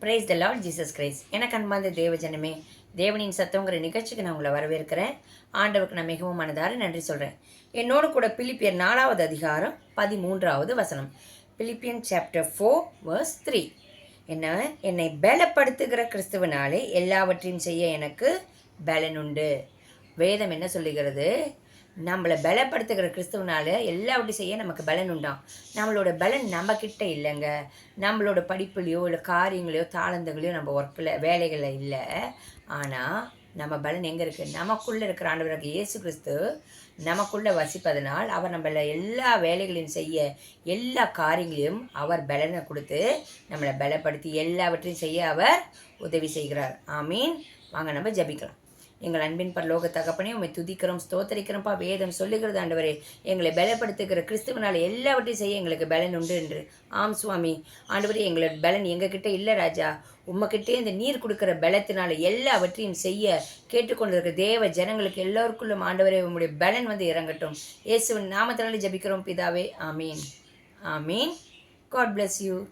Praise the lord Jesus Christ எனக்கு அன்பார்ந்த தேவஜனமே தேவனின் சத்தங்கிற நிகழ்ச்சிக்கு நான் உங்களை வரவேற்கிறேன். ஆண்டவருக்கு நான் மிகவும் மனதார நன்றி சொல்கிறேன் என்னோடு கூட பிலிப்பியர் நாலாவது அதிகாரம் பதிமூன்றாவது வசனம். Philippian chapter four verse three என்ன? என்னை பலப்படுத்துகிற கிறிஸ்துவனாலே எல்லாவற்றையும் செய்ய எனக்கு பலனுண்டு. உண்டு வேதம் என்ன சொல்லுகிறது? நம்மளை பலப்படுத்துகிற கிறிஸ்துவனால எல்லாவற்றையும் செய்ய நமக்கு பலன் உண்டாம். நம்மளோட பலன் நம்மக்கிட்ட இல்லைங்க. நம்மளோட படிப்புலையோ இல்லை காரியங்களையோ தாளந்தங்களையோ நம்ம ஒர்க்கில் வேலைகளில் இல்லை. ஆனால் நம்ம பலன் எங்கே இருக்குது நமக்குள்ளே இருக்கிற ஆண்டவராக இயேசு கிறிஸ்து நமக்குள்ளே வசிப்பதனால் அவர் நம்மளை எல்லா வேலைகளையும் செய்ய எல்லா காரியங்களையும் அவர் பலனை கொடுத்து நம்மளை பலப்படுத்தி எல்லாவற்றையும் செய்ய அவர் உதவி செய்கிறார். ஆமீன். வாங்க நம்ம ஜபிக்கலாம். எங்கள் அன்பின் பரலோக தகப்பனே உண்மை துதிக்கிறோம் ஸ்தோத்தரிக்கிறோம்ப்பா வேதம் சொல்லுகிறது ஆண்டவரே. எங்களை பலப்படுத்துகிற கிறிஸ்துவனால் எல்லாவற்றையும் செய்ய எங்களுக்கு பலன் உண்டு என்று. ஆம் சுவாமி. ஆண்டவரே எங்களோட பலன் எங்ககிட்ட இல்லை ராஜா. உம்மக்கிட்டே இந்த நீர் கொடுக்குற பலத்தினால எல்லாவற்றையும் செய்ய கேட்டுக்கொண்டிருக்கிற தேவ ஜனங்களுக்கு எல்லோருக்குள்ளும் ஆண்டவரே உங்களுடைய பலன் வந்து இறங்கட்டும். இயேசுவின் நாமத்தினாலே ஜபிக்கிறோம் பிதாவே. ஆமீன். ஆமீன். God bless you